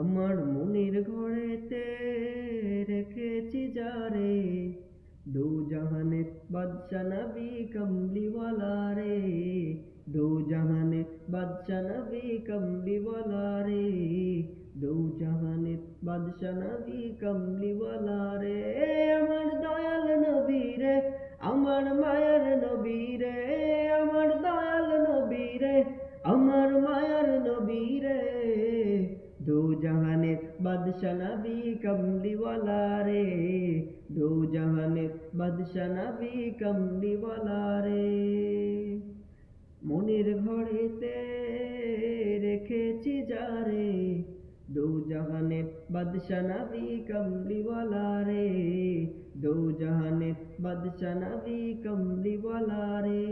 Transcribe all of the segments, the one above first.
আমার মনির ঘরেতে রেখেছি যারে দু জাহানে বাদশা নবী কমলিওয়ালা রে। দু জাহানে বাদশা নবী কমলিওয়ালা রে। দু জাহানে বাদশা নবী কমলিওয়ালা রে। আমার দয়াল নবী রে, আমার মায়ার নবী জাহানের বাদশা নবী কমলিওয়ালা রে দু জাহানের বাদশা নবী কমলিওয়ালা রে মনের ঘরেতে রেখেছি যারে দু জাহানের বাদশা নবী কমলিওয়ালা রে দু জাহানের বাদশা নবী কমলিওয়ালা রে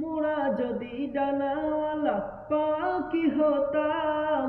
মোরা যদি ডানাওয়ালা পাখি হতাম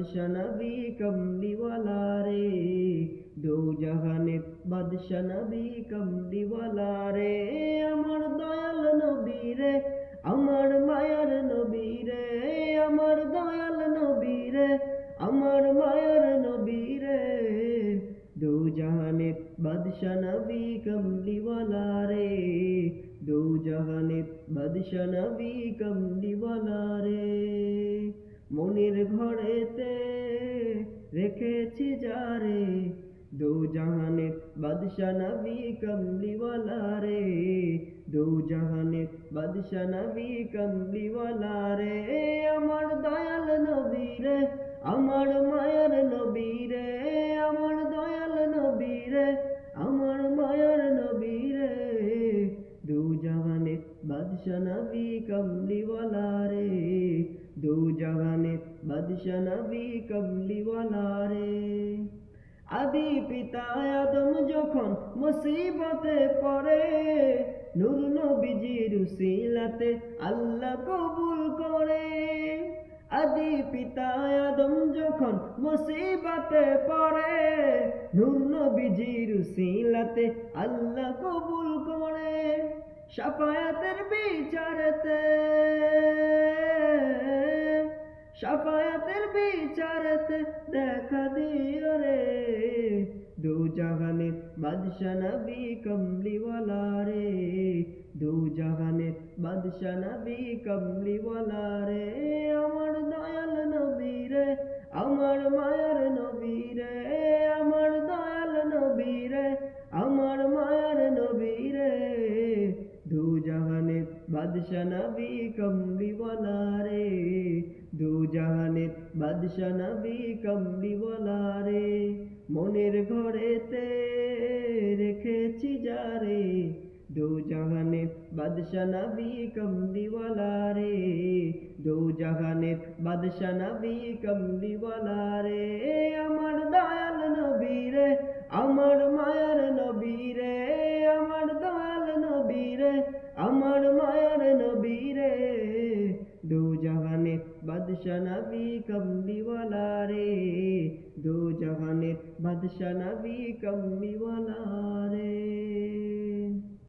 বাদশা নবী কমলিওয়ালা রে দু আমার দয়াল নবী আমার মায়ার নবী রে আমার দয়াল নবী আমার মায়ার নবী রে দু জাহানে বাদশা নবী কমলিওয়ালা রে দু জাহানে বাদশা নবী কমলিওয়ালা রে মনের ঘরেতে রেখেছি যারে দু জাহানে বাদশা নবী কমলিওয়ালা রে দু জাহানে বাদশা নবী কমলিওয়ালা রে আমার দয়াল নবী রে আমার মায়ার নবী রে আমার দয়াল নবী রে আমার মায়ার নবী রে দু জাহানে বাদশা নবী কমলিওয়ালা রে জাহানে বাদশা নবী কমলিওয়ালা রে আদি পিতা আদম যখন মুসিবতে পড়ে নূর নবীজির উসিলাতে আল্লাহ কবুল করে আদি পিতা আদম যখন মুসিবতে পড়ে নূর নবীজির উসিলাতে আল্লাহ কবুল করে সাফায়াতের বিচারতে সাফায়াতের বিচারেতে দেখা দিও রে। দু জাহানে বাদশা নবী কমলিওয়ালা রে। দু জাহানে বাদশা নবী কমলিওয়ালা রে। আমার দয়াল নবী রে, আমার মায়ার বাদশা নবী কমলিওয়ালা রে দু জাহানে বাদশা নবী কমলিওয়ালা রে মনের ঘরেতে রেখেছি যারে দু জাহানে বাদশা নবী কমলিওয়ালা রে দু জাহানে বাদশা নবী কমলিওয়ালা রে আমার দয়াল নবী রে আমার মায়ার রে আমার মায়ার নবী রে দু জাহানে বাদশা নবী কমলিওয়ালা রে দু জাহানে বাদশা নবী কমলিওয়ালা